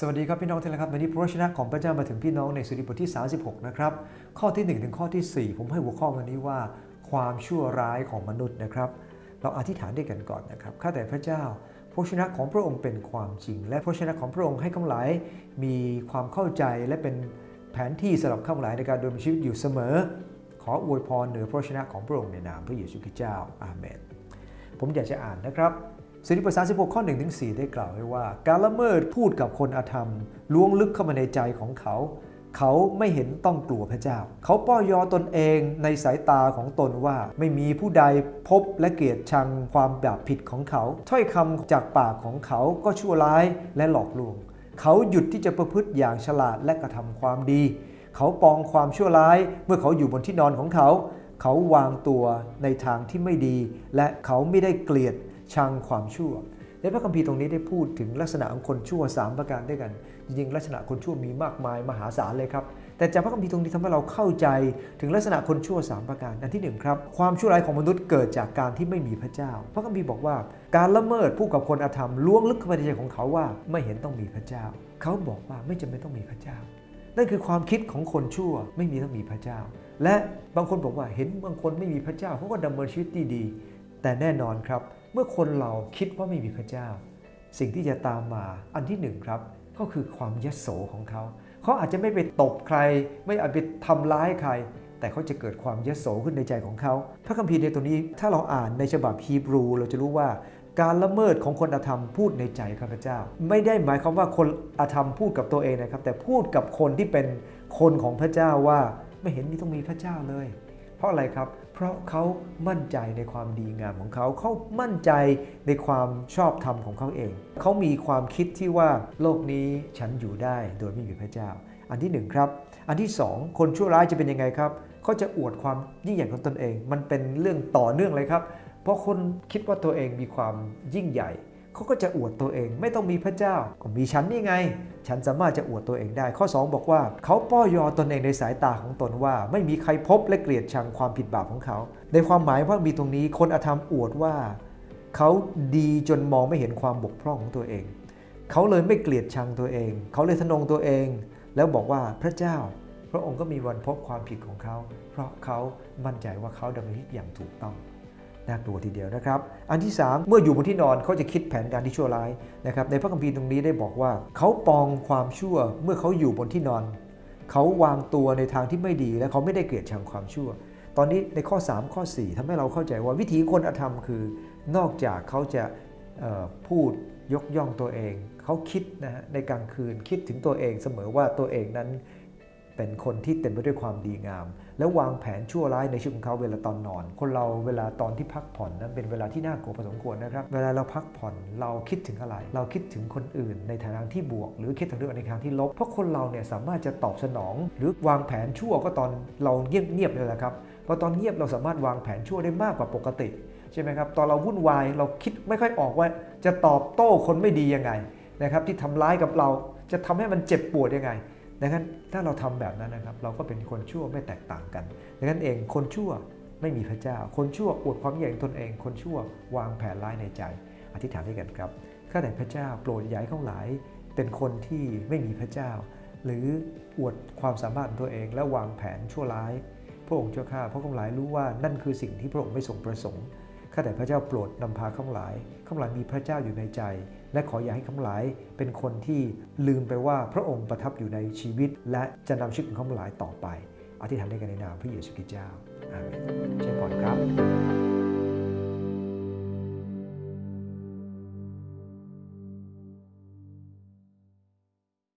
สวัสดีครับพี่น้องทุกท่านครับวันนี้พระวจนะของพระเจ้ามาถึงพี่น้องในสุริบทที่ 36 นะครับ ข้อที่ 1 ถึงข้อทีสี่4 ผมให้หัวข้อวันนี้ว่าความชั่วร้ายของมนุษย์นะครับ เราอธิษฐานด้วยกันก่อนนะครับข้าแต่พระเจ้าพระวจนะของพระองค์เป็นความจริง และพระวจนะของพระองค์ให้ข้าหลายมีความเข้าใจและเป็นแผนที่สำหรับข้าหลายในการดำเนินชีวิตอยู่เสมอ ขออวยพรเหนือพระวจนะของพระองค์ในนามพระเยซูคริสต์เจ้าอาเมนผมอยากจะอ่านนะครับ สริปสาร16ข้อ1ถึง4ได้กล่าวไว้ว่า การละเมิดพูดกับคนอาธรรมล้วงลึกเข้ามาในใจของเขา เขาไม่เห็นต้องกลัวพระเจ้า เขาป้อยอตนเองในสายตาของตนว่าไม่มีผู้ใดพบและเกลียดชังความบาปผิดของเขา ถ้อยคำจากปากของเขาก็ชั่วร้ายและหลอกลวง เขาหยุดที่จะประพฤติอย่างฉลาดและกระทำความดี เขาปองความชั่วร้ายเมื่อเขาอยู่บนที่นอนของเขา เขาวางตัวในทางที่ไม่ดี และเขาไม่ได้เกลียด ชังความชั่ว ในพระคัมภีร์ตรงนี้ได้พูดถึงลักษณะของคนชั่ว 3 ประการด้วยกัน จริงๆลักษณะคนชั่วมีมากมายมหาศาลเลยครับ แต่จากพระคัมภีร์ตรงนี้ทำให้เราเข้าใจถึงลักษณะคนชั่ว 3 ประการ อันที่หนึ่งครับความชั่วร้ายของมนุษย์เกิดจากการที่ไม่มีพระเจ้า พระคัมภีร์บอกว่า การละเมิดผู้กับคนอธรรมล้วงลึกเข้าไปในใจของเขาว่าไม่เห็นต้องมีพระเจ้า เขาบอกว่าไม่จำเป็นต้องมีพระเจ้านั่นคือความคิดของคนชั่วไม่มีต้องมีพระเจ้า และบางคนบอกว่าเห็นบางคนไม่มีพระเจ้าเขาก็ดำเนินชีวิตดีๆแต่แน่นอนครับเมื่อคนเราคิดว่าไม่มีพระเจ้า สิ่งที่จะตามมาอันที่หนึ่งครับ ก็คือความยโสของเขา เขาอาจจะไม่ไปตบใคร ไม่อาจไปทำร้ายใคร แต่เขาจะเกิดความยโสขึ้นในใจของเขา พระคัมภีร์ในตัวนี้ถ้าเราอ่านในฉบับฮีบรู เราจะรู้ว่าการละเมิดของคนอธรรมพูดในใจข้าพเจ้า ไม่ได้หมายความว่าคนอธรรมพูดกับตัวเองนะครับ แต่พูดกับคนที่เป็นคนของพระเจ้าว่าไม่เห็นมีต้องมีพระเจ้าเลย เพราะอะไรครับ เพราะเขามั่นใจในความดีงามของเขา เขามั่นใจในความชอบธรรมของเขาเอง เขามีความคิดที่ว่าโลกนี้ฉันอยู่ได้โดยไม่มีพระเจ้า อันที่หนึ่งครับ อันที่สองคนชั่วร้ายจะเป็นยังไงครับ เขาจะอวดความยิ่งใหญ่ของตนเอง มันเป็นเรื่องต่อเนื่องเลยครับ เพราะคนคิดว่าตัวเองมีความยิ่งใหญ่ เขาก็จะอวดตัวเอง ไม่ต้องมีพระเจ้าก็มีฉันนี่ไง ฉันสามารถจะอวดตัวเองได้ ข้อ 2 บอกว่า เขาป้อยอตนเองในสายตาของตนว่า ไม่มีใครพบและเกลียดชังความผิดบาปของเขา ในความหมายว่ามีตรงนี้คนอธรรมอวดว่า เขาดีจนมองไม่เห็นความบกพร่องของตัวเอง เขาเลยไม่เกลียดชังตัวเอง เขาเลยทะนงตัวเอง แล้วบอกว่าพระเจ้า พระองค์ก็มีวันพบความผิดของเขา เพราะเขามั่นใจว่าเขาดำเนินชีวิตอย่างถูกต้อง น่ากลัวทีเดียวนะครับ อันที่ 3 เมื่ออยู่บนที่นอนเขาจะคิดแผนการที่ชั่วร้ายนะครับในพระคัมภีร์ตรงนี้ได้บอกว่า เขาปองความชั่วเมื่อเขาอยู่บนที่นอน เขาวางตัวในทางที่ไม่ดีและเขาไม่ได้เกลียดชังความชั่ว ตอนนี้ในข้อ 3 ข้อ 4ทำให้เราเข้าใจว่าวิธีคนอธรรมคือ นอกจากเขาจะพูดยกย่องตัวเอง เขาคิดนะฮะในกลางคืนคิดถึงตัวเองเสมอว่าตัวเองนั้น เป็นคนที่เต็มไปด้วยความดีงาม แล้วางแผนชั่วร้ายในชีวิตของเขาเวลาตอนนอน คนเราเวลาตอนที่พักผ่อนนั้นเป็นเวลาที่น่ากลัวพอสมควรนะครับ เวลาเราพักผ่อนเราคิดถึงอะไร เราคิดถึงคนอื่นในทางที่บวก หรือคิดถึงเรื่องในทางที่ลบ เพราะคนเราเนี่ยสามารถจะตอบสนอง หรือวางแผนชั่วก็ตอนเราเงียบเงียบๆเลยแหละครับพราะตอนเงียบเราสามารถวางแผนชั่วได้มากกว่าปกติใช่ไหมครับตอนเราวุ่นวายเราคิดไม่ค่อยออกว่าจะตอบโต้คนไม่ดียังไงนะครับที่ทำร้ายกับเราจะทำให้มันเจ็บปวดยังไง ดังนั้นถ้าเราทำแบบนั้นนะครับ เราก็เป็นคนชั่วไม่แตกต่างกัน ดังนั้นเองคนชั่วไม่มีพระเจ้า คนชั่วอวดความใหญ่ของตนเอง คนชั่ววางแผนร้ายในใจ อธิษฐานด้วยกันครับข้าแต่พระเจ้าโปรดย้ายข้าหลาย เป็นคนที่ไม่มีพระเจ้า หรืออวดความสามารถของตัวเอง และวางแผนชั่วร้าย พระองค์เจ้าข้าเพราะข้าหลายรู้ว่านั่นคือสิ่งที่พระองค์ไม่ทรงประสงค์ ข้าแต่พระเจ้าโปรดนำพาข้าหลายข้าหลายมีพระเจ้าอยู่ในใจ และขออย่าให้ข้าหลายเป็นคนที่ลืมไปว่าพระองค์ประทับอยู่ในชีวิต และจะนำชีวิตของข้าหลายต่อไป อธิษฐานด้วยกันในนามพระเยซูคริสต์เจ้าอาเมนเชิญพรครับ